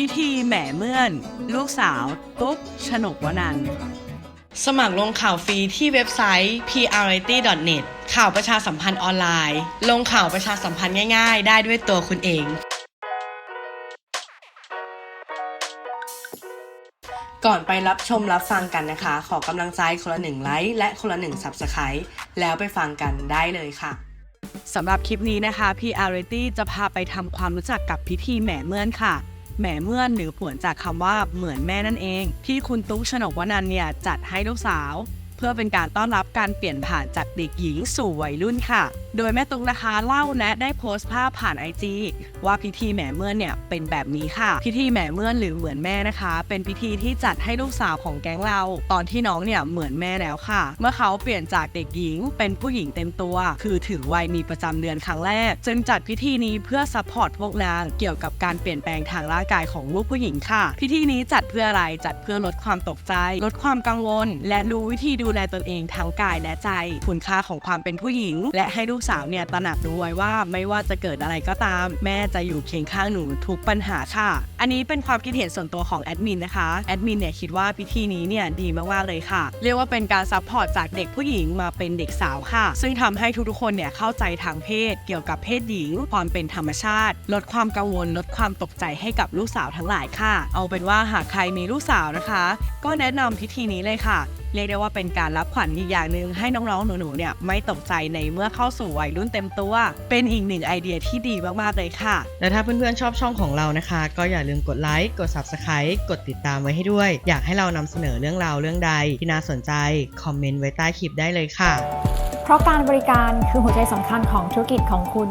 พิธีแหม่เมื่อน ลูกสาว ตุ๊กชนกวนันท์สมัครลงข่าวฟรีที่เว็บไซต์ prrity.net ข่าวประชาสัมพันธ์ออนไลน์ ลงข่าวประชาสัมพันธ์ง่าย ๆ ได้ด้วยตัวคุณเอง ก่อนไปรับชมรับฟังกันนะคะ ขอกำลังใจคนละหนึ่งไลค์และคนละหนึ่ง Subscribe แล้วไปฟังกันได้เลยค่ะ สำหรับคลิปนี้นะคะ PR a t y จะพาไปทำความรู้จักกับพิธีแหม่เมื่อนค่ะ แหม่เมื่อนหรือผวนจากคำว่าเหมือนแม่นั่นเอง ที่คุณตุ๊กชนกวนันเนี่ยจัดให้ลูกสาว พื่อเป็นการต้อนรับการเปลี่ยนผ่านจากเด็กหญิงสู่วัยรุ่นค่ะ โดยแม่ตุ๊กนะคะเล่าและได้โพสต์ภาพผ่านไอจีว่าพิธีแหม่เมื่อนเนี่ยเป็นแบบนี้ค่ะ พิธีแหม่เมื่อนหรือเหมือนแม่นะคะ เป็นพิธีที่จัดให้ลูกสาวของแก๊งเรา ตอนที่น้องเนี่ยเหมือนแม่แล้วค่ะ เมื่อเขาเปลี่ยนจากเด็กหญิง เป็นผู้หญิงเต็มตัว คือถึงวัยมีประจำเดือนครั้งแรก จึงจัดพิธีนี้เพื่อซัพพอร์ตพวกนางเกี่ยวกับการเปลี่ยนแปลงทางร่างกายของลูกผู้หญิงค่ะ พิธีนี้จัดเพื่ออะไรจัดเพื่อลดความตกใจ ลดความกังวล และรู้วิธีดููแลตนเองทั้งกายและใจ คุณค่าของความเป็นผู้หญิง และให้ลูกสาวเนี่ยตระหนักรู้ไว้ว่าไม่ว่าจะเกิดอะไรก็ตาม แม่จะอยู่เคียงข้างหนูทุกปัญหาค่ะ อันนี้เป็นความคิดเห็นส่วนตัวของแอดมินนะคะแอดมินเนี่ยคิดว่าพิธีนี้เนี่ยดีมากๆเลยค่ะ เรียกว่าเป็นการซัพพอร์ตจากเด็กผู้หญิงมาเป็นเด็กสาวค่ะ ซึ่งทำให้ทุกๆคนเนี่ยเข้าใจทางเพศ เกี่ยวกับเพศหญิงความเป็นธรรมชาติ ลดความกังวลลดความตกใจให้กับลูกสาวทั้งหลายค่ะ เอาเป็นว่าหากใครมีลูกสาวนะคะ ก็แนะนำพิธีนี้เลยค่ะ เรียกได้ว่าเป็นการรับขวัญอีกอย่างหนึ่งให้น้องๆ หนูๆ เนี่ยไม่ตกใจในเมื่อเข้าสู่วัยรุ่นเต็มตัว เป็นอีกหนึ่งไอเดียที่ดีมากๆ เลยค่ะ และถ้าเพื่อนๆ ชอบช่องของเรานะคะ ก็อย่าลืมกดไลค์ กด Subscribe กดติดตามไว้ให้ด้วย อยากให้เรานำเสนอเรื่องราวเรื่องใดที่น่าสนใจ คอมเมนต์ไว้ใต้คลิปได้เลยค่ะ เพราะการบริการคือหัวใจสำคัญของธุรกิจของคุณ